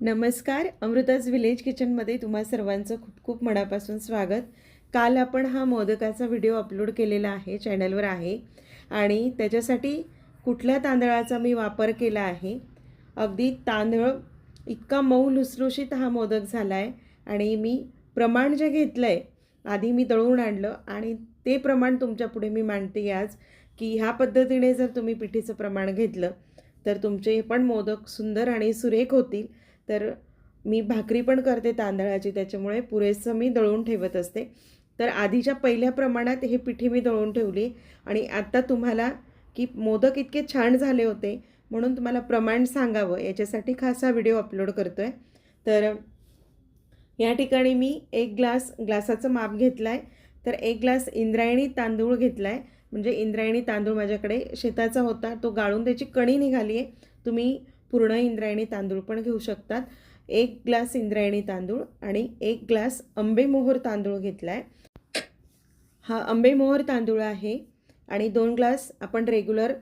नमस्कार अमृताज विलेज किचनमध्ये तुम्हा सर्वांचं खूप खूप मनापासून स्वागत. काल आपण हा मोदकाचा व्हिडिओ अपलोड केलेला आहे चॅनलवर आहे. आणि त्याच्यासाठी कुठल्या तांदळाचा मी वापर केला आहे? अगदी तांदळ इतका मऊ लुसलुशीत हा मोदक झाला आहे आणि मी प्रमाण जे घेतलं आहे आधी मी दळून आणलं आणि ते प्रमाण तुमच्यापुढे मी मांडते आज की ह्या पद्धतीने जर तुम्ही पिठीचं प्रमाण घेतलं तर तुमचे पण मोदक सुंदर आणि सुरेख होतील. तर मी भाकरी पण करते तांदळाची त्याच्यामुळे पुरेसं मी दळून ठेवत असते. तर आधीच्या पहिल्या प्रमाणात हे पिठी मी दळून ठेवली आणि आत्ता तुम्हाला की मोदक इतके छान झाले होते म्हणून तुम्हाला प्रमाण सांगावं याच्यासाठी खास हा व्हिडिओ अपलोड करतो आहे तर या ठिकाणी मी एक ग्लास ग्लासाचं माप घेतलं आहे तर एक ग्लास इंद्रायणी तांदूळ घेतला आहे म्हणजे इंद्रायणी तांदूळ माझ्याकडे शेताचा होता तो गाळून त्याची कणी निघाली आहे तुम्ही पूर्ण इंद्रायणी तांदूळ पण घेऊ शकतात. एक ग्लास इंद्रायणी तांदूळ आणि एक ग्लास आंबेमोहर तांदूळ घेतला आहे हा आंबेमोहर तांदूळ आहे आणि दोन ग्लास आपण रेग्युलर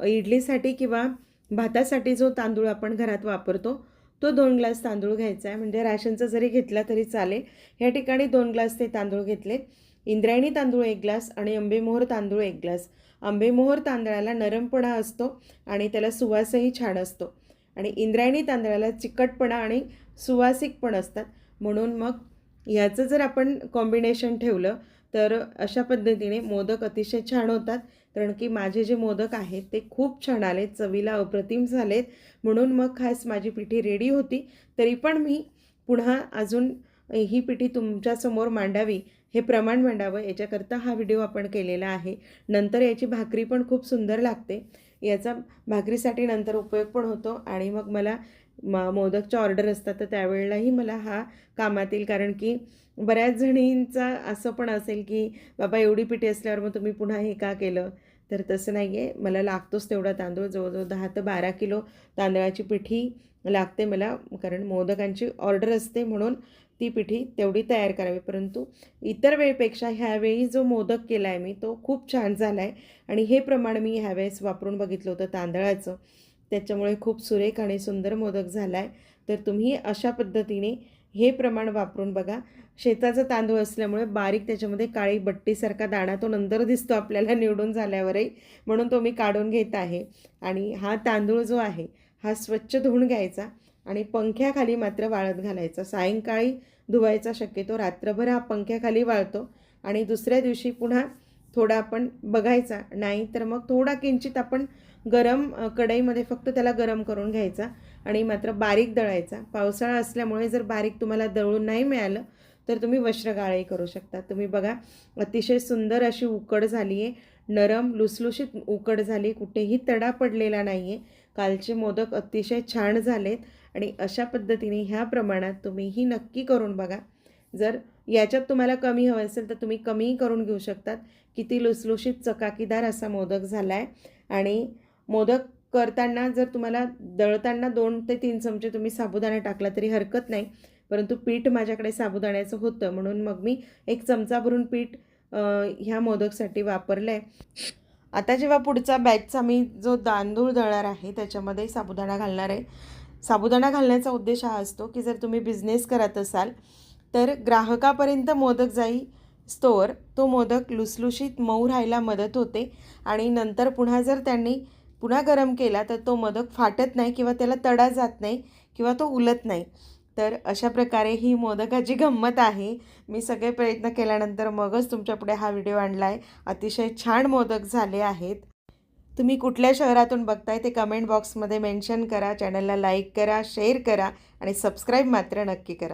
इडलीसाठी किंवा भातासाठी जो तांदूळ आपण घरात वापरतो तो दोन ग्लास तांदूळ घ्यायचा आहे. म्हणजे राशनचा जरी घेतला तरी चालेल. ह्या ठिकाणी दोन ग्लास ते तांदूळ घेतले. इंद्रायणी तांदूळ एक ग्लास आणि आंबेमोहर तांदूळ एक ग्लास. आंबेमोहर तांदळाला नरमपणा असतो आणि त्याला सुवासही छान असतो. आणि इंद्रायणी तांदळाला चिकटपणा आणि सुवासिक पण असतात. म्हणून मग ह्याचं जर आपण कॉम्बिनेशन ठेवलं तर अशा पद्धतीने मोदक अतिशय छान होतात. कारण की माझे जे मोदक आहेत ते खूप छान आलेत चवीला अप्रतिम झालेत. म्हणून मग खास माझी पिठी रेडी होती. तरी पण मी पुन्हा अजून ही पिठी तुमच्यासमोर मांडावी हे प्रमाण मांडावं याच्याकरता हा व्हिडिओ आपण केलेला आहे. नंतर याची भाकरी पण खूप सुंदर लागते. याचा भाकरीसाठी नंतर उपयोग पण होतो. आणि मग मला म मोदकच्या ऑर्डर असतात तर त्यावेळेलाही मला हा कामात येईल. कारण की बऱ्याच जणींचा असं पण असेल की बाबा एवढी पिठी असल्यावर मग तुम्ही पुन्हा हे का केलं? तर तसं नाही आहे मला लागतोच तेवढा तांदूळ. जवळजवळ दहा ते बारा किलो तांदळाची पिठी लागते मला. कारण मोदकांची ऑर्डर असते म्हणून ती पिठी तेवढी तयार करावी. परंतु इतर वेळेपेक्षा ह्यावेळी जो मोदक केला आहे मी तो खूप छान झाला आहे आणि हे प्रमाण मी ह्यावेळेस वापरून बघितलं होतं तांदळाचं. त्याच्यामुळे खूप सुरेख आणि सुंदर मोदक झाला आहे तर तुम्ही अशा पद्धतीने हे प्रमाण वापरून बघा. शेताचा तांदूळ असल्यामुळे बारीक त्याच्यामध्ये काळी बट्टीसारखा दाणा तो नंतर दिसतो आपल्याला निवडून झाल्यावरही. म्हणून तो मी काढून घेत आहे. आणि हा तांदूळ जो आहे हा स्वच्छ धुवून घ्यायचा आणि पंख्याखाली मात्र वाळत घालायचा. सायंकाळी धुवायचा शक्यतो रात्रभर हा पंख्याखाली वाळतो आणि दुसऱ्या दिवशी पुन्हा थोडा आपण बघायचा. नाही तर मग थोडा किंचित आपण गरम कढईमध्ये फक्त त्याला गरम करून घ्यायचा आणि मात्र बारीक दळायचा. पावसाळा असल्यामुळे जर बारीक तुम्हाला दळून नाही मिळालं तर तुम्ही वस्त्रगाळही करू शकता. तुम्ही बघा अतिशय सुंदर अशी उकड झाली आहे नरम लुसलुशीत उकड झाली. कुठेही तडा पडलेला नाही आहे कालचे मोदक अतिशय छान झालेत आणि अशा पद्धतीने ह्या प्रमाणात तुम्ही ही नक्की करून बघा. जर याच्यात तुम्हाला कमी हवं असेल तर तुम्ही कमीही करून घेऊ शकतात. किती लुसलुशीत चकाकीदार असा मोदक झाला आहे आणि मोदक करताना जर तुम्हाला दळताना दोन ते तीन चमचे तुम्ही साबुदाणा टाकला तरी हरकत नाही. परंतु पीठ माझ्याकडे साबुदाण्याचं होतं म्हणून मग मी एक चमचा भरून पीठ ह्या मोदकसाठी वापरलं आहे आता जेव्हा पुढचा बॅचचा मी जो तांदूळ दळणार आहे त्याच्यामध्ये साबुदाणा घालणार आहे. साबुदाणा घालण्याचा उद्देश हा असतो की जर तुम्ही बिझनेस करत असाल तर ग्राहकापर्यंत मोदक जाई स्टोअर तो मोदक लुसलुशीत मऊ राहायला मदत होते. आणि नंतर पुन्हा जर त्यांनी पुन्हा गरम केला तर तो मोदक फाटत नाही किंवा त्याला तडा जात नाही किंवा तो उलत नाही. तर अशा प्रकारे ही मोदकाची गंमत आहे. मी सगळे प्रयत्न केल्यानंतर मगच तुमच्यापुढे हा व्हिडिओ आणला आहे अतिशय छान मोदक झाले आहेत. तुम्ही कुठल्या शहरातून बघताय ते कमेंट बॉक्समध्ये मेन्शन करा. चॅनलला लाईक करा शेअर करा आणि सबस्क्राईब मात्र नक्की करा.